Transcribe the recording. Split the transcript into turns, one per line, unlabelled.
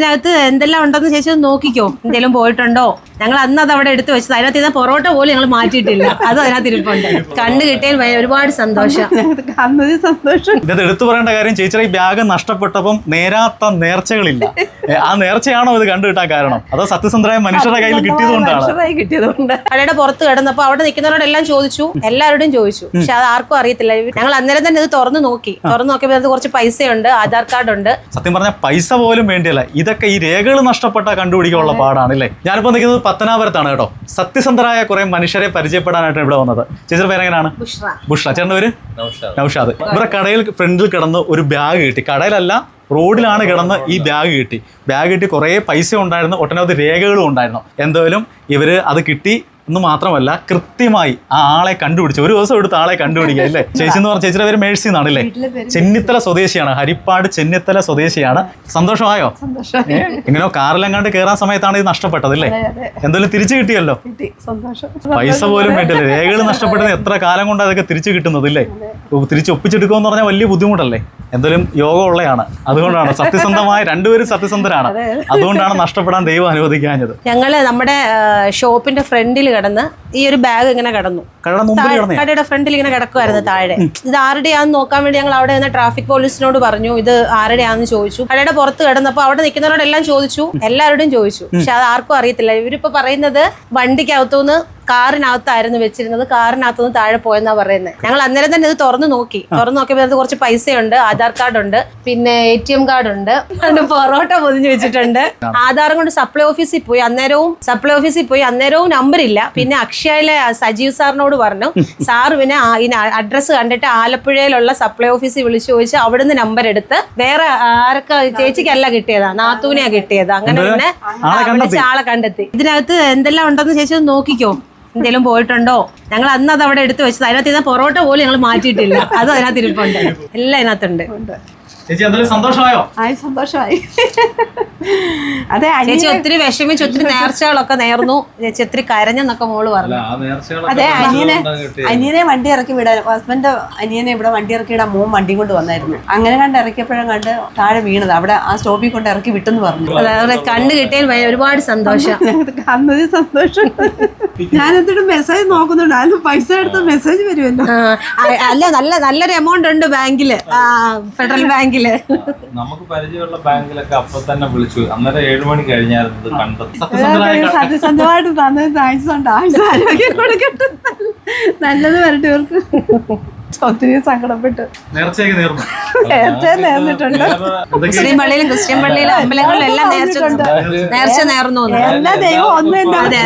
ഇതിനകത്ത് എന്തെല്ലാം ഉണ്ടെന്ന് ചേച്ചി ഒന്ന് നോക്കിക്കോ. എന്തെങ്കിലും പോയിട്ടുണ്ടോ? ഞങ്ങൾ അന്ന് അത് അവിടെ എടുത്തു വെച്ചത്. അതിനകത്ത് ഇന്ന് പൊറോട്ട പോലും ഞങ്ങൾ മാറ്റിയിട്ടില്ല. അത് അതിനകത്ത് ഇരിപ്പുണ്ട്. കണ്ടു കിട്ടിയാൽ ഒരുപാട് സന്തോഷം.
സന്തോഷം.
ഇത് എടുത്തു പറയേണ്ട കാര്യം ചേച്ചിയുടെ ഈ ബാഗ് നഷ്ടപ്പെട്ടപ്പം നേരാത്ത നേർച്ചകളില്ല. ആ നേർച്ചയാണോ ഇത് കണ്ടു കിട്ടാൻ കാരണം? അതോ സത്യസന്ധരായ മനുഷ്യരുടെ കയ്യിൽ കിട്ടിയതുകൊണ്ടാണ്
കിട്ടിയതുകൊണ്ട്.
കടയുടെ പുറത്ത് കിടന്നപ്പോൾ അവിടെ നിൽക്കുന്നവരോടെല്ലാം ചോദിച്ചു. എല്ലാവരോടും ചോദിച്ചു. പക്ഷെ അത് ആർക്കും അറിയത്തില്ല. ഞങ്ങൾ അന്നേരം തന്നെ ഇത് തുറന്നു നോക്കി. തുറന്നു നോക്കിയപ്പോൾ കുറച്ച് പൈസയുണ്ട് ആധാർ കാർഡ് ഉണ്ട്
സത്യം പറഞ്ഞാൽ പൈസ പോലും വേണ്ടിയല്ല. ഇതൊക്കെ ഈ രേഖകൾ നഷ്ടപ്പെട്ട കണ്ടുപിടിക്കാനുള്ള പാടാണ് അല്ലേ ഞാനിപ്പോൾ നിൽക്കുന്നത് പത്തനാപുരത്താണ് കേട്ടോ. സത്യസന്ധരായ കുറെ മനുഷ്യരെ പരിചയപ്പെടാനായിട്ട് ഇവിടെ വന്നത്. ചേച്ചിയുടെ പേരെങ്ങനെയാണ്
ബുഷ്ര
ബുഷ ചേട്ടന്റെ പേര്? നൌഷാദ്. ഇവിടെ കടയിൽ ഫ്രണ്ടിൽ കിടന്ന് ഒരു ബാഗ് കിട്ടി. കടയിലല്ല റോഡിലാണ് കിടന്ന് ഈ ബാഗ് കിട്ടി. ബാഗ് കിട്ടി കുറേ പൈസ ഉണ്ടായിരുന്നു. ഒട്ടനവധി രേഖകളും ഉണ്ടായിരുന്നു. എന്തായാലും ഇവർ അത് കിട്ടി. എന്ന് മാത്രമല്ല കൃത്യമായി ആ ആളെ കണ്ടുപിടിച്ചു ഒരു ദിവസം എടുത്ത് ആളെ കണ്ടുപിടിക്കുക അല്ലേ? ചേച്ചി എന്ന് പറഞ്ഞ ചേച്ചിയുടെ പേര് മേഴ്സി എന്നാണ് അല്ലേ? ചെന്നിത്തല സ്വദേശിയാണ് ഹരിപ്പാട് ചെന്നിത്തല സ്വദേശിയാണ്. സന്തോഷമായോ? എങ്ങനെയോ കാറിലെങ്ങാണ്ട് കയറാൻ സമയത്താണ് ഇത് നഷ്ടപ്പെട്ടത് അല്ലേ? എന്തായാലും തിരിച്ചു കിട്ടിയല്ലോ?
കിട്ടി സന്തോഷം.
പൈസ പോലും വേണ്ടില്ല? രേഖകൾ നഷ്ടപ്പെട്ടത് എത്ര കാലം കൊണ്ട് അതൊക്കെ തിരിച്ചു കിട്ടുന്നത് അല്ലേ തിരിച്ച് ഒപ്പിച്ചെടുക്കുക പറഞ്ഞാൽ വലിയ ബുദ്ധിമുട്ടല്ലേ? എന്തായാലും യോഗം ഉള്ളതാണ് അതുകൊണ്ടാണ് സത്യസന്ധമായ രണ്ടുപേരും സത്യസന്ധരാണ്. അതുകൊണ്ടാണ് നഷ്ടപ്പെടാൻ ദൈവം അനുവദിക്കാഞ്ഞത്.
ഞങ്ങൾ നമ്മുടെ ഷോപ്പിന്റെ ഫ്രണ്ടിൽ കിടന്ന് ഈ ഒരു ബാഗ് ഇങ്ങനെ കിടന്നു.
കടയുടെ
ഫ്രണ്ടിൽ ഇങ്ങനെ കിടക്കുമായിരുന്നു താഴെ. ഇത് ആരുടെയാന്ന് നോക്കാൻ വേണ്ടി ഞങ്ങൾ അവിടെ നിന്ന് ട്രാഫിക് പോലീസിനോട് പറഞ്ഞു ഇത് ആരുടെയാന്ന് ചോദിച്ചു. കടയുടെ പുറത്ത് കിടന്നപ്പോൾ അവിടെ നിൽക്കുന്നവരോടെല്ലാം ചോദിച്ചു എല്ലാവരോടും ചോദിച്ചു. പക്ഷെ അത് ആർക്കും അറിയത്തില്ല. ഇവരിപ്പോ പറയുന്നത് വണ്ടിക്കകത്തുനിന്ന് കാറിനകത്തായിരുന്നു വെച്ചിരുന്നത്. കാറിനകത്തുനിന്ന് താഴെ പോയെന്നാ പറയുന്നത് ഞങ്ങൾ അന്നേരം തന്നെ ഇത് തുറന്നു നോക്കി. തുറന്നു നോക്കിയപ്പോൾ അത് കുറച്ച് പൈസയുണ്ട്. ആധാർ കാർഡ് ഉണ്ട് പിന്നെ എ ടി എം കാർഡ് ഉണ്ട് പൊറോട്ട പൊതിഞ്ഞു വെച്ചിട്ടുണ്ട്. ആധാറും കൊണ്ട് സപ്ലൈ ഓഫീസിൽ പോയി. അന്നേരവും സപ്ലൈ ഓഫീസിൽ പോയി. അന്നേരവും നമ്പർ ഇല്ല. പിന്നെ അക്ഷയയിലെ സജീവ് സാറിനോട് പറഞ്ഞു. സാർ പിന്നെ അഡ്രസ്സ് കണ്ടിട്ട് ആലപ്പുഴയിലുള്ള സപ്ലൈ ഓഫീസിൽ വിളിച്ചു ചോദിച്ച് അവിടുന്ന് നമ്പർ എടുത്ത് വേറെ ആരൊക്കെ ചേച്ചിക്കല്ല കിട്ടിയതാ? നാത്തൂനെയാ കിട്ടിയത്. അങ്ങനെ പിന്നെ
ആളെ
ആ, ആളെ കണ്ടെത്തി. ഇതിനകത്ത് എന്തെല്ലാം ഉണ്ടെന്ന് ചേച്ചി നോക്കിക്കോ. എന്തെങ്കിലും പോയിട്ടുണ്ടോ? ഞങ്ങൾ അന്ന് അത് അവിടെ എടുത്തു വെച്ചത്. അതിനകത്ത് ഇന്ന് പൊറോട്ട പോലും ഞങ്ങൾ മാറ്റിയിട്ടില്ല. അത് അതിനകത്ത് ഇരിപ്പുണ്ട്. എല്ലാം അതിനകത്തുണ്ട്.
ചേച്ചി എന്തായാലും സന്തോഷമായോ?
ആയി സന്തോഷമായി. അതെ
ചേച്ചി ഒത്തിരി വിഷമിച്ച് ഒത്തിരി നേർച്ചകളൊക്കെ നേർന്നു. ചേച്ചി ഒത്തിരി കരഞ്ഞെന്നൊക്കെ മോൾ പറഞ്ഞു.
അതെ അനിയനെ. അനിയനെ വണ്ടി ഇറക്കി വിടാൻ ഹസ്ബൻഡ് അനിയനെ ഇവിടെ വണ്ടി ഇറക്കി വിടാൻ മോൻ വണ്ടി കൊണ്ട് വന്നായിരുന്നു. അങ്ങനെ കണ്ട് ഇറക്കിയപ്പോഴും കണ്ട് താഴെ വീണത്. അവിടെ ആ സ്റ്റോപ്പിൽ കൊണ്ട് ഇറക്കി വിട്ടെന്ന് പറഞ്ഞു.
അതെ കണ്ടു കിട്ടിയാൽ ഒരുപാട് സന്തോഷം.
ഞങ്ങൾക്ക് സന്തോഷം. ഞാൻ എന്നിട്ട് മെസ്സേജ് നോക്കുന്നുണ്ട്. അതിൽ പൈസ എടുത്ത മെസ്സേജ് വരുമല്ലോ.
അല്ല നല്ല നല്ലൊരു എമൗണ്ട് ഉണ്ട് ബാങ്കിൽ. ഫെഡറൽ ബാങ്കിൽ.
നമുക്ക് പരിചയമുള്ള ബാങ്കിലൊക്കെ അപ്പൊ തന്നെ വിളിച്ചു. അന്നേരം ഏഴു മണി കഴിഞ്ഞായിരുന്നു കണ്ടത്.
സത്യസന്ധമായിട്ട് തന്നത് താങ്ക്സ് ഉണ്ട്. ആഴ്ച ആരോഗ്യം കൊടുക്കട്ടെ? നല്ലത് വരട്ടെ ഇവർക്ക്. ഒത്തിരി സങ്കടപ്പെട്ടു.
മുസ്ലിം പള്ളിയിലും ക്രിസ്ത്യൻ പള്ളിയിലും അമ്പലങ്ങളിലും എല്ലാം നേർച്ച നേർച്ച നേർന്നു.
എല്ലാ ദൈവം ഒന്നും തന്നെ